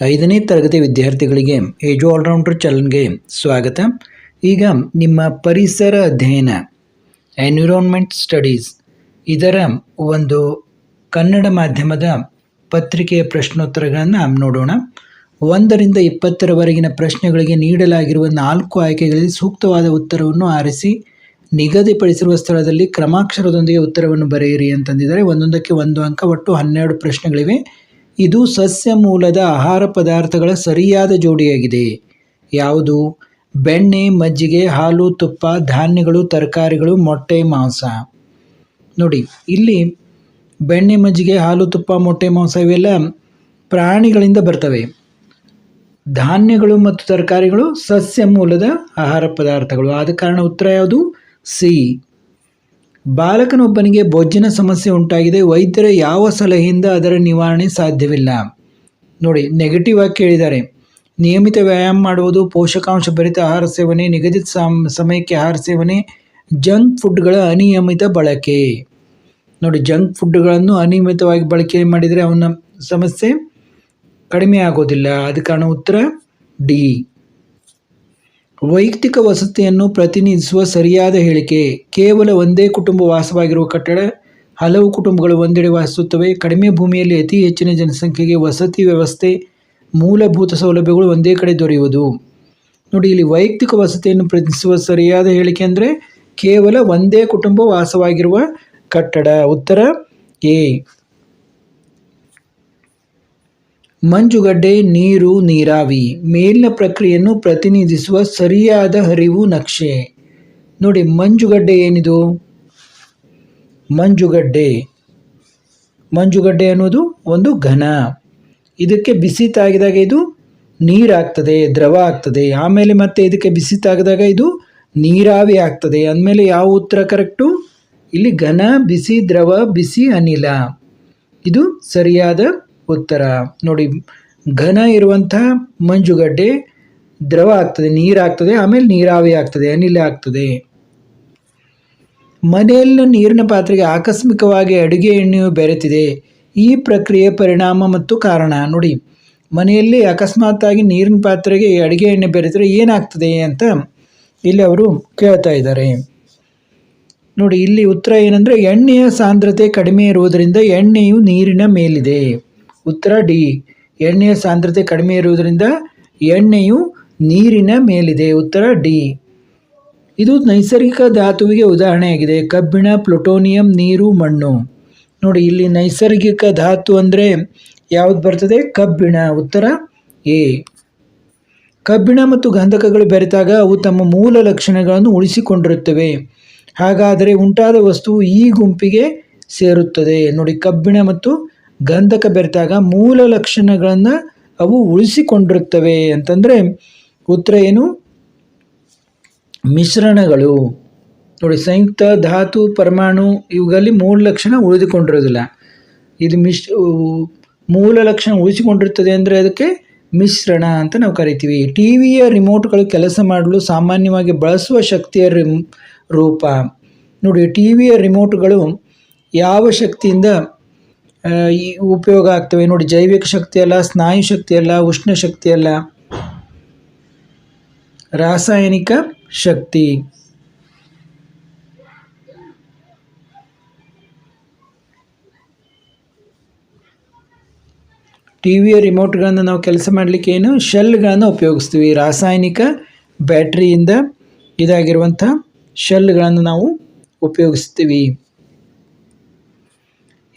ಐದನೇ ತರಗತಿ ವಿದ್ಯಾರ್ಥಿಗಳಿಗೆ ಏಜು ಆಲ್ರೌಂಡರ್ ಚಾನಲ್ಗೆ ಸ್ವಾಗತ. ಈಗ ನಿಮ್ಮ ಪರಿಸರ ಅಧ್ಯಯನ, ಎನ್ವಿರಾನ್ಮೆಂಟ್ ಸ್ಟಡೀಸ್ ಇದರ ಒಂದು ಕನ್ನಡ ಮಾಧ್ಯಮದ ಪತ್ರಿಕೆಯ ಪ್ರಶ್ನೋತ್ತರಗಳನ್ನು ನೋಡೋಣ. ಒಂದರಿಂದ ಇಪ್ಪತ್ತರವರೆಗಿನ ಪ್ರಶ್ನೆಗಳಿಗೆ ನೀಡಲಾಗಿರುವ ನಾಲ್ಕು ಆಯ್ಕೆಗಳಲ್ಲಿ ಸೂಕ್ತವಾದ ಉತ್ತರವನ್ನು ಆರಿಸಿ, ನಿಗದಿಪಡಿಸಿರುವ ಸ್ಥಳದಲ್ಲಿ ಕ್ರಮಾಕ್ಷರದೊಂದಿಗೆ ಉತ್ತರವನ್ನು ಬರೆಯಿರಿ ಅಂತಂದಿದ್ದಾರೆ. ಒಂದೊಂದಕ್ಕೆ ಒಂದು ಅಂಕ, ಒಟ್ಟು ಹನ್ನೆರಡು ಪ್ರಶ್ನೆಗಳಿವೆ. ಇದು ಸಸ್ಯ ಮೂಲದ ಆಹಾರ ಪದಾರ್ಥಗಳ ಸರಿಯಾದ ಜೋಡಿಯಾಗಿದೆ. ಯಾವುದು? ಬೆಣ್ಣೆ, ಮಜ್ಜಿಗೆ, ಹಾಲು, ತುಪ್ಪ, ಧಾನ್ಯಗಳು, ತರಕಾರಿಗಳು, ಮೊಟ್ಟೆ, ಮಾಂಸ. ನೋಡಿ, ಇಲ್ಲಿ ಬೆಣ್ಣೆ, ಮಜ್ಜಿಗೆ, ಹಾಲು, ತುಪ್ಪ, ಮೊಟ್ಟೆ, ಮಾಂಸ ಇವೆಲ್ಲ ಪ್ರಾಣಿಗಳಿಂದ ಬರ್ತವೆ. ಧಾನ್ಯಗಳು ಮತ್ತು ತರಕಾರಿಗಳು ಸಸ್ಯ ಮೂಲದ ಆಹಾರ ಪದಾರ್ಥಗಳು. ಆದ ಕಾರಣ ಉತ್ತರ ಯಾವುದು? ಸಿ. ಬಾಲಕನೊಬ್ಬನಿಗೆ ಬೊಜ್ಜಿನ ಸಮಸ್ಯೆ ಉಂಟಾಗಿದೆ, ವೈದ್ಯರ ಯಾವ ಸಲಹೆಯಿಂದ ಅದರ ನಿವಾರಣೆ ಸಾಧ್ಯವಿಲ್ಲ? ನೋಡಿ ನೆಗೆಟಿವ್ ಆಗಿ ಕೇಳಿದ್ದಾರೆ. ನಿಯಮಿತ ವ್ಯಾಯಾಮ ಮಾಡುವುದು, ಪೋಷಕಾಂಶ ಭರಿತ ಆಹಾರ ಸೇವನೆ, ನಿಗದಿತ ಸಮ್, ಸಮಯಕ್ಕೆ ಆಹಾರ ಸೇವನೆ, ಜಂಕ್ ಫುಡ್ಗಳ ಅನಿಯಮಿತ ಬಳಕೆ. ನೋಡಿ, ಜಂಕ್ ಫುಡ್ಗಳನ್ನು ಅನಿಯಮಿತವಾಗಿ ಬಳಕೆ ಮಾಡಿದರೆ ಅವನ ಸಮಸ್ಯೆ ಕಡಿಮೆ ಆಗೋದಿಲ್ಲ. ಆದ ಕಾರಣ ಉತ್ತರ ಡಿ. ವೈಯಕ್ತಿಕ ವಸತಿಯನ್ನು ಪ್ರತಿನಿಧಿಸುವ ಸರಿಯಾದ ಹೇಳಿಕೆ. ಕೇವಲ ಒಂದೇ ಕುಟುಂಬ ವಾಸವಾಗಿರುವ ಕಟ್ಟಡ, ಹಲವು ಕುಟುಂಬಗಳು ಒಂದೆಡೆ ವಾಸಿಸುತ್ತವೆ. ಕಡಿಮೆ ಭೂಮಿಯಲ್ಲಿ ಅತಿ ಹೆಚ್ಚಿನ ಜನಸಂಖ್ಯೆಗೆ ವಸತಿ ವ್ಯವಸ್ಥೆ, ಮೂಲಭೂತ ಸೌಲಭ್ಯಗಳು ಒಂದೇ ಕಡೆ ದೊರೆಯುವುದು. ನೋಡಿ, ಇಲ್ಲಿ ವೈಯಕ್ತಿಕ ವಸತಿಯನ್ನು ಪ್ರತಿನಿಧಿಸುವ ಸರಿಯಾದ ಹೇಳಿಕೆ ಅಂದರೆ ಕೇವಲ ಒಂದೇ ಕುಟುಂಬ ವಾಸವಾಗಿರುವ ಕಟ್ಟಡ. ಉತ್ತರ ಎ. ಮಂಜುಗಡ್ಡೆ, ನೀರು, ನೀರಾವಿ. ಮೇಲಿನ ಪ್ರಕ್ರಿಯೆಯನ್ನು ಪ್ರತಿನಿಧಿಸುವ ಸರಿಯಾದ ಹರಿವು ನಕ್ಷೆ. ನೋಡಿ, ಮಂಜುಗಡ್ಡೆ ಏನಿದು? ಮಂಜುಗಡ್ಡೆ. ಮಂಜುಗಡ್ಡೆ ಅನ್ನೋದು ಒಂದು ಘನ. ಇದಕ್ಕೆ ಬಿಸಿ ತಾಗಿದಾಗ ಇದು ನೀರಾಗ್ತದೆ ದ್ರವ ಆಗ್ತದೆ. ಆಮೇಲೆ ಮತ್ತೆ ಇದಕ್ಕೆ ಬಿಸಿ ತಾಗಿದಾಗ ಇದು ನೀರಾವಿ ಆಗ್ತದೆ. ಅಂದಮೇಲೆ ಯಾವ ಉತ್ತರ ಕರೆಕ್ಟು? ಇಲ್ಲಿ ಘನ, ಬಿಸಿ, ದ್ರವ, ಬಿಸಿ, ಅನಿಲ. ಇದು ಸರಿಯಾದ ಉತ್ತರ. ನೋಡಿ, ಘನ ಇರುವಂತಹ ಮಂಜುಗಡ್ಡೆ ದ್ರವ ಆಗ್ತದೆ ನೀರಾಗ್ತದೆ ಆಮೇಲೆ ನೀರಾವಿ ಆಗ್ತದೆ, ಅನಿಲ ಆಗ್ತದೆ. ಮನೆಯಲ್ಲಿನ ನೀರಿನ ಪಾತ್ರೆಗೆ ಆಕಸ್ಮಿಕವಾಗಿ ಅಡುಗೆ ಎಣ್ಣೆಯು ಬೆರೆತಿದೆ. ಈ ಪ್ರಕ್ರಿಯೆ ಪರಿಣಾಮ ಮತ್ತು ಕಾರಣ. ನೋಡಿ, ಮನೆಯಲ್ಲಿ ಅಕಸ್ಮಾತ್ತಾಗಿ ನೀರಿನ ಪಾತ್ರೆಗೆ ಅಡುಗೆ ಎಣ್ಣೆ ಬೆರೆತರೆ ಏನಾಗ್ತದೆ ಅಂತ ಇಲ್ಲಿ ಅವರು ಕೇಳ್ತಾ ಇದ್ದಾರೆ. ನೋಡಿ, ಇಲ್ಲಿ ಉತ್ತರ ಏನಂದರೆ, ಎಣ್ಣೆಯ ಸಾಂದ್ರತೆ ಕಡಿಮೆ ಇರುವುದರಿಂದ ಎಣ್ಣೆಯು ನೀರಿನ ಮೇಲಿದೆ. ಉತ್ತರ ಡಿ. ಎಣ್ಣೆಯ ಸಾಂದ್ರತೆ ಕಡಿಮೆ ಇರುವುದರಿಂದ ಎಣ್ಣೆಯು ನೀರಿನ ಮೇಲಿದೆ. ಉತ್ತರ ಡಿ. ಇದು ನೈಸರ್ಗಿಕ ಧಾತುವಿಗೆ ಉದಾಹರಣೆಯಾಗಿದೆ. ಕಬ್ಬಿಣ, ಪ್ಲುಟೋನಿಯಂ, ನೀರು, ಮಣ್ಣು. ನೋಡಿ, ಇಲ್ಲಿ ನೈಸರ್ಗಿಕ ಧಾತು ಅಂದರೆ ಯಾವುದು ಬರ್ತದೆ? ಕಬ್ಬಿಣ. ಉತ್ತರ ಎ. ಕಬ್ಬಿಣ ಮತ್ತು ಗಂಧಕಗಳು ಬೆರೆತಾಗ ಅವು ತಮ್ಮ ಮೂಲ ಲಕ್ಷಣಗಳನ್ನು ಉಳಿಸಿಕೊಂಡಿರುತ್ತವೆ. ಹಾಗಾದರೆ ಉಂಟಾದ ವಸ್ತುವು ಈ ಗುಂಪಿಗೆ ಸೇರುತ್ತದೆ. ನೋಡಿ, ಕಬ್ಬಿಣ ಮತ್ತು ಗಂಧಕ ಬೆರೆತಾಗ ಮೂಲ ಲಕ್ಷಣಗಳನ್ನು ಅವು ಉಳಿಸಿಕೊಂಡಿರುತ್ತವೆ ಅಂತಂದರೆ ಉತ್ತರ ಏನು? ಮಿಶ್ರಣಗಳು. ನೋಡಿ, ಸಂಯುಕ್ತ ಧಾತು, ಪರಮಾಣು ಇವುಗಳಲ್ಲಿ ಮೂಲ ಲಕ್ಷಣ ಉಳಿದುಕೊಂಡಿರೋದಿಲ್ಲ. ಇದು ಮಿಶ್ ಮೂಲ ಲಕ್ಷಣ ಉಳಿಸಿಕೊಂಡಿರ್ತದೆ ಅಂದರೆ ಅದಕ್ಕೆ ಮಿಶ್ರಣ ಅಂತ ನಾವು ಕರಿತೀವಿ. ಟಿ ವಿಯ ರಿಮೋಟ್ಗಳು ಕೆಲಸ ಮಾಡಲು ಸಾಮಾನ್ಯವಾಗಿ ಬಳಸುವ ಶಕ್ತಿಯ ರಿಮ್, ರೂಪ. ನೋಡಿ ಟಿ ವಿಯ ರಿಮೋಟ್ಗಳು ಯಾವ ಶಕ್ತಿಯಿಂದ ಈ ಉಪಯೋಗ ಆಗ್ತವೆ. ನೋಡಿ, ಜೈವಿಕ ಶಕ್ತಿ ಅಲ್ಲ, ಸ್ನಾಯು ಶಕ್ತಿ ಅಲ್ಲ, ಉಷ್ಣ ಶಕ್ತಿ ಅಲ್ಲ. ರಾಸಾಯನಿಕ ಶಕ್ತಿ. ಟಿ ವಿಯ ರಿಮೋಟ್ಗಳನ್ನು ನಾವು ಕೆಲಸ ಮಾಡಲಿಕ್ಕೆ ಏನು? ಶೆಲ್ಗಳನ್ನು ಉಪಯೋಗಿಸ್ತೀವಿ. ರಾಸಾಯನಿಕ ಬ್ಯಾಟ್ರಿಯಿಂದ ಇದಾಗಿರುವಂಥ ಶೆಲ್ಗಳನ್ನು ನಾವು ಉಪಯೋಗಿಸ್ತೀವಿ.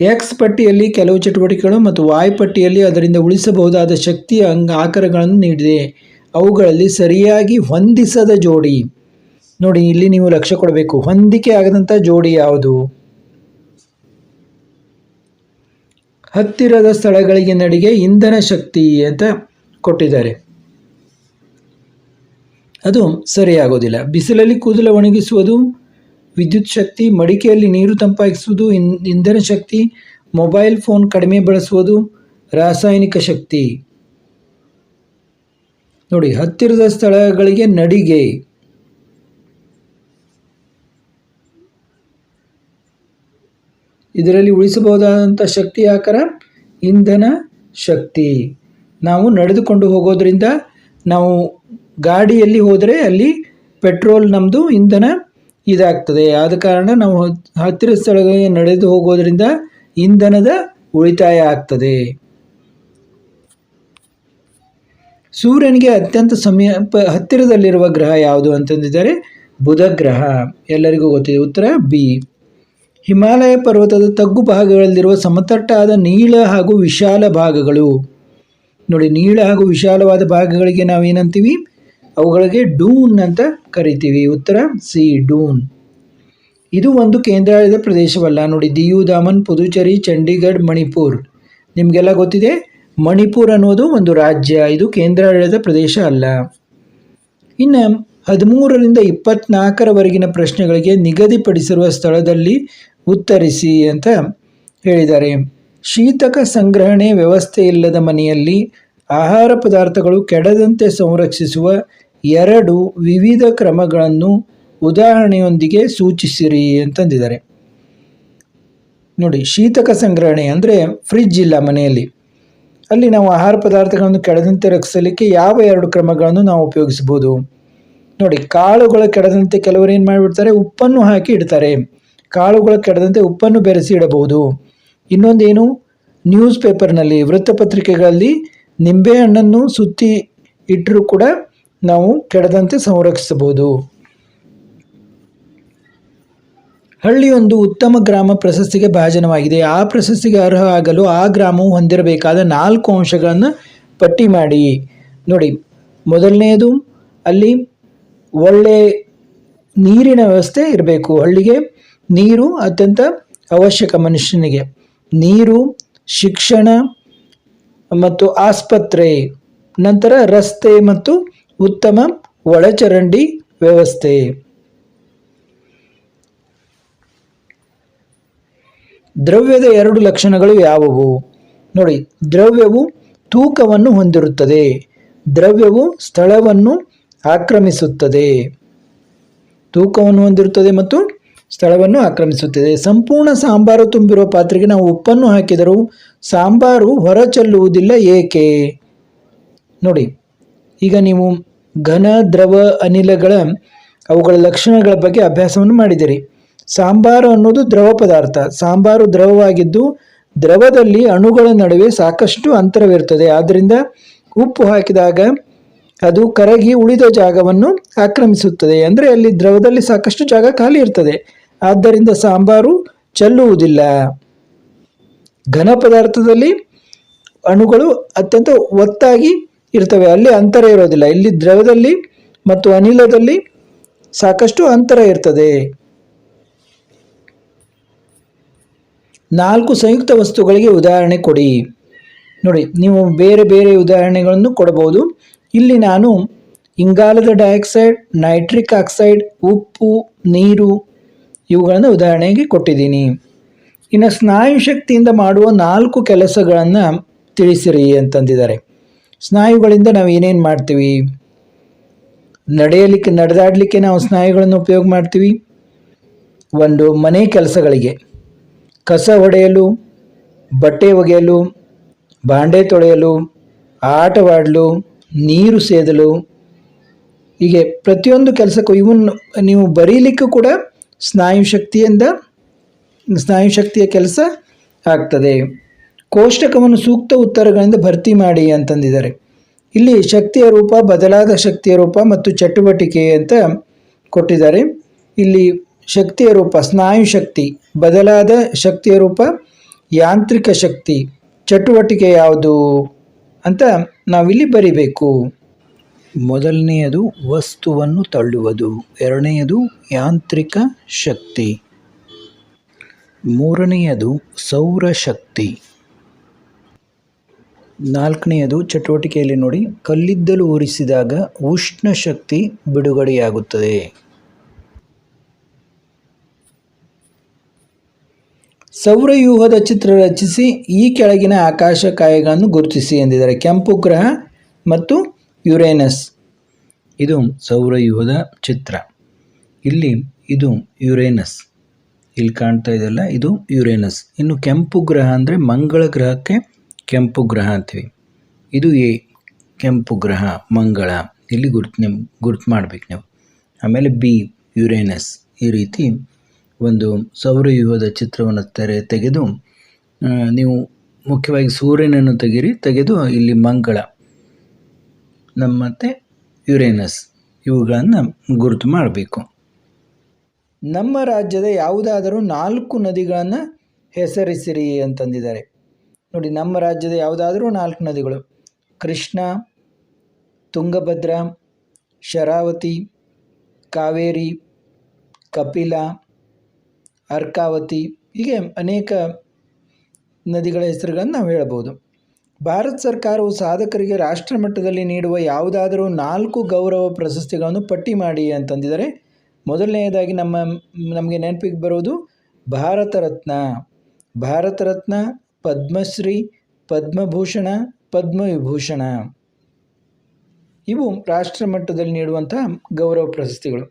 ಎಕ್ಸ್ ಪಟ್ಟಿಯಲ್ಲಿ ಕೆಲವು ಚಟುವಟಿಕೆಗಳು ಮತ್ತು ವಾಯ್ ಪಟ್ಟಿಯಲ್ಲಿ ಅದರಿಂದ ಉಳಿಸಬಹುದಾದ ಶಕ್ತಿಯ ಅಂಗ ಆಕಾರಗಳನ್ನು ನೀಡಿದೆ. ಅವುಗಳಲ್ಲಿ ಸರಿಯಾಗಿ ಹೊಂದಿಸದ ಜೋಡಿ. ನೋಡಿ, ಇಲ್ಲಿ ನೀವು ಲಕ್ಷ್ಯ ಕೊಡಬೇಕು. ಹೊಂದಿಕೆ ಆಗದಂಥ ಜೋಡಿ ಯಾವುದು? ಹತ್ತಿರದ ಸ್ಥಳಗಳಿಗೆ ನಡಿಗೆ ಇಂಧನ ಶಕ್ತಿ ಅಂತ ಕೊಟ್ಟಿದ್ದಾರೆ. ಅದು ಸರಿಯಾಗೋದಿಲ್ಲ. ಬಿಸಿಲಲ್ಲಿ ಕೂದಲು ಒಣಗಿಸುವುದು ವಿದ್ಯುತ್ ಶಕ್ತಿ, ಮಡಿಕೆಯಲ್ಲಿ ನೀರು ತಂಪಾಗಿಸುವುದು ಇಂಧನ ಶಕ್ತಿ, ಮೊಬೈಲ್ ಫೋನ್ ಕಡಿಮೆ ಬಳಸುವುದು, ರಾಸಾಯನಿಕ ಶಕ್ತಿ. ನೋಡಿ, ಹತ್ತಿರದ ಸ್ಥಳಗಳಿಗೆ ನಡಿಗೆ. ಇದರಲ್ಲಿ ಉಳಿಸಬಹುದಾದಂಥ ಶಕ್ತಿ ಆಕಾರ ಇಂಧನ ಶಕ್ತಿ. ನಾವು ನಡೆದುಕೊಂಡು ಹೋಗೋದ್ರಿಂದ ನಾವು ಗಾಡಿಯಲ್ಲಿ ಹೋದರೆ ಅಲ್ಲಿ ಪೆಟ್ರೋಲ್ ನಮ್ಮದು ಇಂಧನ ಇದಾಗ್ತದೆ. ಆದ ಕಾರಣ ನಾವು ಹತ್ತಿರ ಸ್ಥಳಗಳಿಗೆ ನಡೆದು ಹೋಗೋದರಿಂದ ಇಂಧನದ ಉಳಿತಾಯ ಆಗ್ತದೆ. ಸೂರ್ಯನಿಗೆ ಅತ್ಯಂತ ಸಮೀಪ, ಹತ್ತಿರದಲ್ಲಿರುವ ಗ್ರಹ ಯಾವುದು ಅಂತಂದಿದ್ದಾರೆ? ಬುಧ ಗ್ರಹ ಎಲ್ಲರಿಗೂ ಗೊತ್ತಿದೆ. ಉತ್ತರ ಬಿ. ಹಿಮಾಲಯ ಪರ್ವತದ ತಗ್ಗು ಭಾಗಗಳಲ್ಲಿರುವ ಸಮತಟ್ಟಾದ ನೀಳ ಹಾಗೂ ವಿಶಾಲ ಭಾಗಗಳು. ನೋಡಿ, ನೀಳ ಹಾಗೂ ವಿಶಾಲವಾದ ಭಾಗಗಳಿಗೆ ನಾವು ಏನಂತೀವಿ ಅವುಗಳಿಗೆ ಡೂನ್ ಅಂತ ಕರಿತೀವಿ. ಉತ್ತರ ಸಿ, ಡೂನ್. ಇದು ಒಂದು ಕೇಂದ್ರಾಡಳಿತ ಪ್ರದೇಶವಲ್ಲ. ನೋಡಿ ದಿಯು ದಾಮನ್ ಪುದುಚೇರಿ, ಚಂಡೀಗಢ, ಮಣಿಪುರ್. ನಿಮಗೆಲ್ಲ ಗೊತ್ತಿದೆ? ಮಣಿಪುರ್ ಅನ್ನೋದು ಒಂದು ರಾಜ್ಯ. ಇದು ಕೇಂದ್ರಾಡಳಿತ ಪ್ರದೇಶ ಅಲ್ಲ. ಇನ್ನು ಹದಿಮೂರರಿಂದ ಇಪ್ಪತ್ನಾಲ್ಕರವರೆಗಿನ ಪ್ರಶ್ನೆಗಳಿಗೆ ನಿಗದಿಪಡಿಸಿರುವ ಸ್ಥಳದಲ್ಲಿ ಉತ್ತರಿಸಿ ಅಂತ ಹೇಳಿದ್ದಾರೆ. ಶೀತಕ ಸಂಗ್ರಹಣೆ ವ್ಯವಸ್ಥೆ ಇಲ್ಲದ ಮನೆಯಲ್ಲಿ ಆಹಾರ ಪದಾರ್ಥಗಳು ಕೆಡದಂತೆ ಸಂರಕ್ಷಿಸುವ ಎರಡು ವಿವಿಧ ಕ್ರಮಗಳನ್ನು ಉದಾಹರಣೆಯೊಂದಿಗೆ ಸೂಚಿಸಿರಿ ಅಂತಂದಿದ್ದಾರೆ ನೋಡಿ, ಶೀತಕ ಸಂಗ್ರಹಣೆ ಅಂದರೆ ಫ್ರಿಜ್ ಇಲ್ಲ ಮನೆಯಲ್ಲಿ. ಅಲ್ಲಿ ನಾವು ಆಹಾರ ಪದಾರ್ಥಗಳನ್ನು ಕೆಡದಂತೆ ರಕ್ಷಿಸಲಿಕ್ಕೆ ಯಾವ ಎರಡು ಕ್ರಮಗಳನ್ನು ನಾವು ಉಪಯೋಗಿಸ್ಬೋದು ನೋಡಿ, ಕಾಳುಗಳ ಕೆಡದಂತೆ ಕೆಲವರು ಏನು ಮಾಡಿಬಿಡ್ತಾರೆ? ಉಪ್ಪನ್ನು ಹಾಕಿ ಇಡ್ತಾರೆ. ಕಾಳುಗಳ ಕೆಡದಂತೆ ಉಪ್ಪನ್ನು ಬೆರೆಸಿ ಇಡಬಹುದು. ಇನ್ನೊಂದೇನು? ನ್ಯೂಸ್ ಪೇಪರ್ನಲ್ಲಿ, ವೃತ್ತಪತ್ರಿಕೆಗಳಲ್ಲಿ ನಿಂಬೆಹಣ್ಣನ್ನು ಸುತ್ತಿ ಇಟ್ಟರೂ ಕೂಡ ನಾವು ಕೆಡದಂತೆ ಸಂರಕ್ಷಿಸಬಹುದು. ಹಳ್ಳಿಯೊಂದು ಉತ್ತಮ ಗ್ರಾಮ ಪ್ರಶಸ್ತಿಗೆ ಭಾಜನವಾಗಿದೆ. ಆ ಪ್ರಶಸ್ತಿಗೆ ಅರ್ಹ ಆಗಲು ಆ ಗ್ರಾಮವು ಹೊಂದಿರಬೇಕಾದ ನಾಲ್ಕು ಅಂಶಗಳನ್ನು ಪಟ್ಟಿ ಮಾಡಿ. ನೋಡಿ, ಮೊದಲನೆಯದು ಅಲ್ಲಿ ಒಳ್ಳೆ ನೀರಿನ ವ್ಯವಸ್ಥೆ ಇರಬೇಕು. ಹಳ್ಳಿಗೆ ನೀರು ಅತ್ಯಂತ ಅವಶ್ಯಕ ಮನುಷ್ಯನಿಗೆ. ನೀರು, ಶಿಕ್ಷಣ ಮತ್ತು ಆಸ್ಪತ್ರೆ, ನಂತರ ರಸ್ತೆ ಮತ್ತು ಉತ್ತಮ ಒಳಚರಂಡಿ ವ್ಯವಸ್ಥೆ. ದ್ರವ್ಯದ ಎರಡು ಲಕ್ಷಣಗಳು ಯಾವುವು? ನೋಡಿ, ದ್ರವ್ಯವು ತೂಕವನ್ನು ಹೊಂದಿರುತ್ತದೆ. ದ್ರವ್ಯವು ಸ್ಥಳವನ್ನು ಆಕ್ರಮಿಸುತ್ತದೆ. ತೂಕವನ್ನು ಹೊಂದಿರುತ್ತದೆ ಮತ್ತು ಸ್ಥಳವನ್ನು ಆಕ್ರಮಿಸುತ್ತದೆ. ಸಂಪೂರ್ಣ ಸಾಂಬಾರು ತುಂಬಿರುವ ಪಾತ್ರೆಗೆ ನಾವು ಉಪ್ಪನ್ನು ಹಾಕಿದರೂ ಸಾಂಬಾರು ಹೊರಚೆಲ್ಲುವುದಿಲ್ಲ ಏಕೆ? ನೋಡಿ, ಈಗ ನೀವು ಘನ, ದ್ರವ, ಅನಿಲಗಳ ಅವುಗಳ ಲಕ್ಷಣಗಳ ಬಗ್ಗೆ ಅಭ್ಯಾಸವನ್ನು ಮಾಡಿದಿರಿ ಸಾಂಬಾರು ಅನ್ನೋದು ದ್ರವ ಪದಾರ್ಥ. ಸಾಂಬಾರು ದ್ರವವಾಗಿದ್ದು ದ್ರವದಲ್ಲಿ ಅಣುಗಳ ನಡುವೆ ಸಾಕಷ್ಟು ಅಂತರವಿರುತ್ತದೆ. ಆದ್ದರಿಂದ ಉಪ್ಪು ಹಾಕಿದಾಗ ಅದು ಕರಗಿ ಉಳಿದ ಜಾಗವನ್ನು ಆಕ್ರಮಿಸುತ್ತದೆ. ಅಂದರೆ ಅಲ್ಲಿ ದ್ರವದಲ್ಲಿ ಸಾಕಷ್ಟು ಜಾಗ ಖಾಲಿ ಇರ್ತದೆ. ಆದ್ದರಿಂದ ಸಾಂಬಾರು ಚೆಲ್ಲುವುದಿಲ್ಲ. ಘನ ಪದಾರ್ಥದಲ್ಲಿ ಅಣುಗಳು ಅತ್ಯಂತ ಒತ್ತಾಗಿ ಇರ್ತವೆ. ಅಲ್ಲಿ ಅಂತರ ಇರೋದಿಲ್ಲ. ಇಲ್ಲಿ ದ್ರವದಲ್ಲಿ ಮತ್ತು ಅನಿಲದಲ್ಲಿ ಸಾಕಷ್ಟು ಅಂತರ ಇರ್ತದೆ. ನಾಲ್ಕು ಸಂಯುಕ್ತ ವಸ್ತುಗಳಿಗೆ ಉದಾಹರಣೆ ಕೊಡಿ. ನೋಡಿ, ನೀವು ಬೇರೆ ಬೇರೆ ಉದಾಹರಣೆಗಳನ್ನು ಕೊಡಬಹುದು. ಇಲ್ಲಿ ನಾನು ಇಂಗಾಲದ ಡೈಆಕ್ಸೈಡ್, ನೈಟ್ರಿಕ್ ಆಕ್ಸೈಡ್, ಉಪ್ಪು, ನೀರು ಇವುಗಳನ್ನು ಉದಾಹರಣೆಗೆ ಕೊಟ್ಟಿದ್ದೀನಿ. ಇನ್ನು ಸ್ನಾಯು ಶಕ್ತಿಯಿಂದ ಮಾಡುವ ನಾಲ್ಕು ಕೆಲಸಗಳನ್ನು ತಿಳಿಸಿರಿ ಅಂತಂದಿದ್ದಾರೆ. ಸ್ನಾಯುಗಳಿಂದ ನಾವು ಏನೇನು ಮಾಡ್ತೀವಿ? ನಡೆಯಲಿಕ್ಕೆ, ನಡೆದಾಡಲಿಕ್ಕೆ ನಾವು ಸ್ನಾಯುಗಳನ್ನು ಉಪಯೋಗ ಮಾಡ್ತೀವಿ. ಒಂದು, ಮನೆ ಕೆಲಸಗಳಿಗೆ. ಕಸ ಹೊಡೆಯಲು ಬಟ್ಟೆ ಒಗೆಯಲು, ಬಾಂಡೆ ತೊಳೆಯಲು, ಆಟವಾಡಲು, ನೀರು ಸೇದಲು. ಹೀಗೆ ಪ್ರತಿಯೊಂದು ಕೆಲಸಕ್ಕೂ ಇವನ್, ನೀವು ಬರೀಲಿಕ್ಕೂ ಕೂಡ ಸ್ನಾಯು ಶಕ್ತಿಯಿಂದ, ಸ್ನಾಯು ಶಕ್ತಿಯ ಕೆಲಸ ಆಗ್ತದೆ. ಕೋಷ್ಟಕವನ್ನು ಸೂಕ್ತ ಉತ್ತರಗಳಿಂದ ಭರ್ತಿ ಮಾಡಿ ಅಂತಂದಿದ್ದಾರೆ. ಇಲ್ಲಿ ಶಕ್ತಿಯ ರೂಪ, ಬದಲಾದ ಶಕ್ತಿಯ ರೂಪ ಮತ್ತು ಚಟುವಟಿಕೆ ಅಂತ ಕೊಟ್ಟಿದ್ದಾರೆ. ಇಲ್ಲಿ ಶಕ್ತಿಯ ರೂಪ, ಸ್ನಾಯು ಶಕ್ತಿ, ಬದಲಾದ ಶಕ್ತಿಯ ರೂಪ, ಯಾಂತ್ರಿಕ ಶಕ್ತಿ, ಚಟುವಟಿಕೆ ಯಾವುದು ಅಂತ ನಾವಿಲ್ಲಿ ಬರಿಬೇಕು. ಮೊದಲನೆಯದು, ವಸ್ತುವನ್ನು ತಳ್ಳುವುದು. ಎರಡನೆಯದು, ಯಾಂತ್ರಿಕ ಶಕ್ತಿ. ಮೂರನೆಯದು ಸೌರಶಕ್ತಿ ನಾಲ್ಕನೆಯದು ಚಟುವಟಿಕೆಯಲ್ಲಿ ನೋಡಿ, ಕಲ್ಲಿದ್ದಲು ಉರಿಸಿದಾಗ ಉಷ್ಣ ಶಕ್ತಿ ಬಿಡುಗಡೆಯಾಗುತ್ತದೆ. ಸೌರವ್ಯೂಹದ ಚಿತ್ರ ರಚಿಸಿ, ಈ ಕೆಳಗಿನ ಆಕಾಶಕಾಯಗಳನ್ನು ಗುರುತಿಸಿ ಎಂದಿದ್ದಾರೆ. ಕೆಂಪು ಗ್ರಹ ಮತ್ತು ಯುರೇನಸ್. ಇದು ಸೌರವ್ಯೂಹದ ಚಿತ್ರ. ಇಲ್ಲಿ ಇದು ಯುರೇನಸ್. ಇಲ್ಲಿ ಕಾಣ್ತಾ ಇದೆಯಲ್ಲ, ಇದು ಯುರೇನಸ್. ಇನ್ನು ಕೆಂಪು ಗ್ರಹ ಅಂದರೆ ಮಂಗಳ ಗ್ರಹಕ್ಕೆ ಕೆಂಪು ಗ್ರಹ ಅಂತೀವಿ. ಇದು ಎ ಕೆಂಪು ಗ್ರಹ, ಮಂಗಳ, ಇಲ್ಲಿ ಗುರುತು ನಿಮ್, ಗುರುತು ಮಾಡ್ಬೇಕು ನೀವು. ಆಮೇಲೆ ಬಿ, ಯುರೇನಸ್. ಈ ರೀತಿ ಒಂದು ಸೌರವ್ಯೂಹದ ಚಿತ್ರವನ್ನು ತೆರೆ, ತೆಗೆದು ನೀವು ಮುಖ್ಯವಾಗಿ ಸೂರ್ಯನನ್ನು ತೆಗೀರಿ, ತೆಗೆದು ಇಲ್ಲಿ ಮಂಗಳ, ನಮ್ಮತ್ತೆ ಯುರೇನಸ್. ಇವುಗಳನ್ನು ಗುರುತು ಮಾಡಬೇಕು. ನಮ್ಮ ರಾಜ್ಯದ ಯಾವುದಾದರೂ ನಾಲ್ಕು ನದಿಗಳನ್ನು ಹೆಸರಿಸಿರಿ ಅಂತಂದಿದ್ದಾರೆ. ನೋಡಿ, ನಮ್ಮ ರಾಜ್ಯದ ಯಾವುದಾದರೂ ನಾಲ್ಕು ನದಿಗಳು, ಕೃಷ್ಣ, ತುಂಗಭದ್ರ, ಶರಾವತಿ, ಕಾವೇರಿ, ಕಪಿಲ, ಅರ್ಕಾವತಿ, ಹೀಗೆ ಅನೇಕ ನದಿಗಳ ಹೆಸರುಗಳನ್ನು ನಾವು ಹೇಳಬಹುದು. ಭಾರತ ಸರ್ಕಾರವು ಸಾಧಕರಿಗೆ ರಾಷ್ಟ್ರ ಮಟ್ಟದಲ್ಲಿ ನೀಡುವ ಯಾವುದಾದರೂ ನಾಲ್ಕು ಗೌರವ ಪ್ರಶಸ್ತಿಗಳನ್ನು ಪಟ್ಟಿ ಮಾಡಿ ಅಂತಂದಿದ್ದಾರೆ ಮೊದಲನೆಯದಾಗಿ ನಮ್ಮ, ನಮಗೆ ನೆನಪಿಗೆ ಬರೋದು ಭಾರತ ರತ್ನ. ಭಾರತ ರತ್ನ ಪದ್ಮಶ್ರೀ, ಪದ್ಮಭೂಷಣ, ಪದ್ಮವಿಭೂಷಣ. ಇವು ರಾಷ್ಟ್ರ ಮಟ್ಟದಲ್ಲಿ ನೀಡುವಂಥ ಗೌರವ ಪ್ರಶಸ್ತಿಗಳು.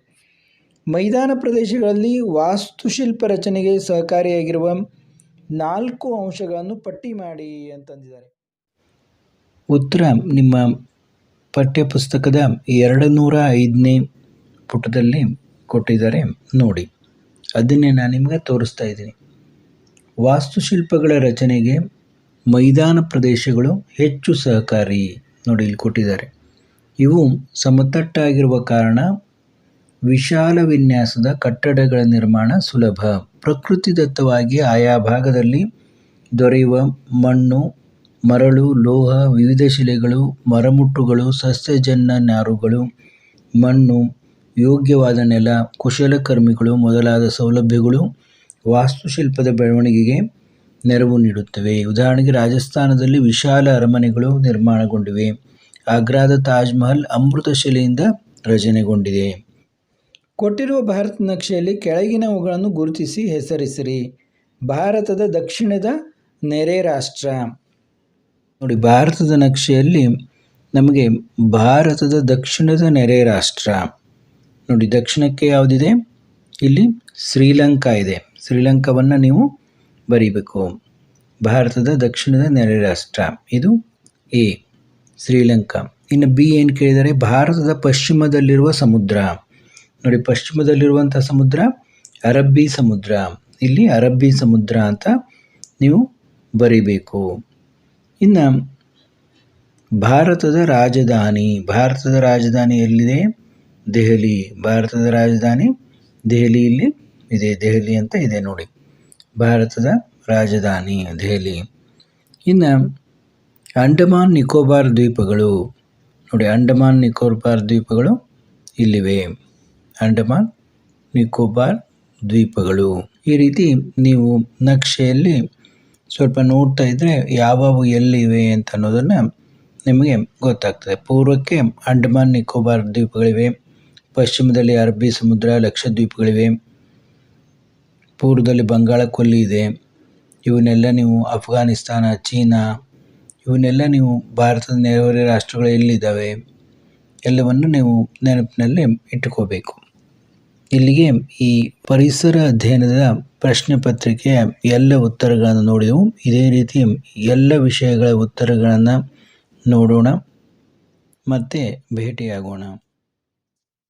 ಮೈದಾನ ಪ್ರದೇಶಗಳಲ್ಲಿ ವಾಸ್ತುಶಿಲ್ಪ ರಚನೆಗೆ ಸಹಕಾರಿಯಾಗಿರುವ ನಾಲ್ಕು ಅಂಶಗಳನ್ನು ಪಟ್ಟಿ ಮಾಡಿ ಅಂತಂದಿದ್ದಾರೆ. ಉತ್ತರ, ನಿಮ್ಮ ಪಠ್ಯಪುಸ್ತಕದ ಎರಡು ನೂರ ಐದನೇ ಪುಟದಲ್ಲಿ ಕೊಟ್ಟಿದ್ದಾರೆ. ನೋಡಿ, ಅದನ್ನೇ ನಾನು ನಿಮಗೆ ತೋರಿಸ್ತಾ ಇದ್ದೀನಿ. ವಾಸ್ತುಶಿಲ್ಪಗಳ ರಚನೆಗೆ ಮೈದಾನ ಪ್ರದೇಶಗಳು ಹೆಚ್ಚು ಸಹಕಾರಿ ನೋಡಿ ಇಲ್ಲಿ ಕೊಟ್ಟಿದ್ದಾರೆ. ಇವು ಸಮತಟ್ಟಾಗಿರುವ ಕಾರಣ ವಿಶಾಲ ವಿನ್ಯಾಸದ ಕಟ್ಟಡಗಳ ನಿರ್ಮಾಣ ಸುಲಭ. ಪ್ರಕೃತಿದತ್ತವಾಗಿ ಆಯಾ ಭಾಗದಲ್ಲಿ ದೊರೆಯುವ ಮಣ್ಣು, ಮರಳು, ಲೋಹ, ವಿವಿಧ ಶಿಲೆಗಳು, ಮರಮುಟ್ಟುಗಳು, ಸಸ್ಯಜನ್ಯ ನಾರುಗಳು, ಮಣ್ಣು, ಯೋಗ್ಯವಾದ ನೆಲ, ಕುಶಲಕರ್ಮಿಗಳು ಮೊದಲಾದ ಸೌಲಭ್ಯಗಳು ವಾಸ್ತುಶಿಲ್ಪದ ಬೆಳವಣಿಗೆಗೆ ನೆರವು ನೀಡುತ್ತವೆ. ಉದಾಹರಣೆಗೆ ರಾಜಸ್ಥಾನದಲ್ಲಿ ವಿಶಾಲ ಅರಮನೆಗಳು ನಿರ್ಮಾಣಗೊಂಡಿವೆ. ಆಗ್ರಾದ ತಾಜ್ ಮಹಲ್ ಅಮೃತ ಶಿಲೆಯಿಂದ ರಚನೆಗೊಂಡಿದೆ. ಕೊಟ್ಟಿರುವ ಭಾರತ ನಕ್ಷೆಯಲ್ಲಿ ಕೆಳಗಿನವುಗಳನ್ನು ಗುರುತಿಸಿ ಹೆಸರಿಸಿರಿ. ಭಾರತದ ದಕ್ಷಿಣದ ನೆರೆ ರಾಷ್ಟ್ರ. ನೋಡಿ, ಭಾರತದ ನಕ್ಷೆಯಲ್ಲಿ ನಮಗೆ ಭಾರತದ ದಕ್ಷಿಣದ ನೆರೆ ರಾಷ್ಟ್ರ. ನೋಡಿ, ದಕ್ಷಿಣಕ್ಕೆ ಯಾವುದಿದೆ? ಇಲ್ಲಿ ಶ್ರೀಲಂಕಾ ಇದೆ. ಶ್ರೀಲಂಕಾವನ್ನು ನೀವು ಬರೀಬೇಕು. ಭಾರತದ ದಕ್ಷಿಣದ ನೆರೆ ರಾಷ್ಟ್ರ, ಇದು ಎ, ಶ್ರೀಲಂಕಾ. ಇನ್ನು ಬಿ ಏನು ಕೇಳಿದರೆ, ಭಾರತದ ಪಶ್ಚಿಮದಲ್ಲಿರುವ ಸಮುದ್ರ. ನೋಡಿ ಪಶ್ಚಿಮದಲ್ಲಿರುವಂಥ ಸಮುದ್ರ, ಅರಬ್ಬಿ ಸಮುದ್ರ. ಇಲ್ಲಿ ಅರಬ್ಬಿ ಸಮುದ್ರ ಅಂತ ನೀವು ಬರಿಬೇಕು. ಇನ್ನು ಭಾರತದ ರಾಜಧಾನಿ ಭಾರತದ ರಾಜಧಾನಿ ಎಲ್ಲಿದೆ? ದೆಹಲಿ. ಭಾರತದ ರಾಜಧಾನಿ ದೆಹಲಿಯಲ್ಲಿ ಇದೆ ದೆಹಲಿ ಅಂತ ಇದೆ ನೋಡಿ. ಭಾರತದ ರಾಜಧಾನಿ ದೆಹಲಿ. ಇನ್ನು ಅಂಡಮಾನ್ ನಿಕೋಬಾರ್ ದ್ವೀಪಗಳು, ನೋಡಿ ಅಂಡಮಾನ್ ನಿಕೋಬಾರ್ ದ್ವೀಪಗಳು ಇಲ್ಲಿವೆ. ಅಂಡಮಾನ್ ನಿಕೋಬಾರ್ ದ್ವೀಪಗಳು. ಈ ರೀತಿ ನೀವು ನಕ್ಷೆಯಲ್ಲಿ ಸ್ವಲ್ಪ ನೋಡ್ತಾ ಇದ್ದರೆ ಯಾವವು ಎಲ್ಲಿವೆ ಅಂತ ಅನ್ನೋದನ್ನು ನಿಮಗೆ ಗೊತ್ತಾಗ್ತದೆ. ಪೂರ್ವಕ್ಕೆ ಅಂಡಮಾನ್ ನಿಕೋಬಾರ್ ದ್ವೀಪಗಳಿವೆ, ಪಶ್ಚಿಮದಲ್ಲಿ ಅರಬ್ಬಿ ಸಮುದ್ರ, ಲಕ್ಷದ್ವೀಪಗಳಿವೆ ಪೂರ್ವದಲ್ಲಿ ಬಂಗಾಳ ಕೊಲ್ಲಿ ಇದೆ. ಇವನ್ನೆಲ್ಲ ನೀವು ಅಫ್ಘಾನಿಸ್ತಾನ, ಚೀನಾ, ಇವನ್ನೆಲ್ಲ ನೀವು ಭಾರತದ ನೆರೆಹೊರೆ ರಾಷ್ಟ್ರಗಳು ಎಲ್ಲಿದ್ದಾವೆ? ಎಲ್ಲವನ್ನು ನೀವು ನೆನಪಿನಲ್ಲಿ ಇಟ್ಟುಕೋಬೇಕು. ಇಲ್ಲಿಗೆ ಈ ಪರಿಸರ ಅಧ್ಯಯನದ ಪ್ರಶ್ನೆ ಪತ್ರಿಕೆಯ ಎಲ್ಲ ಉತ್ತರಗಳನ್ನು ನೋಡಿದೆವು. ಇದೇ ರೀತಿ ಎಲ್ಲ ವಿಷಯಗಳ ಉತ್ತರಗಳನ್ನು ನೋಡೋಣ. ಮತ್ತೆ ಭೇಟಿಯಾಗೋಣ.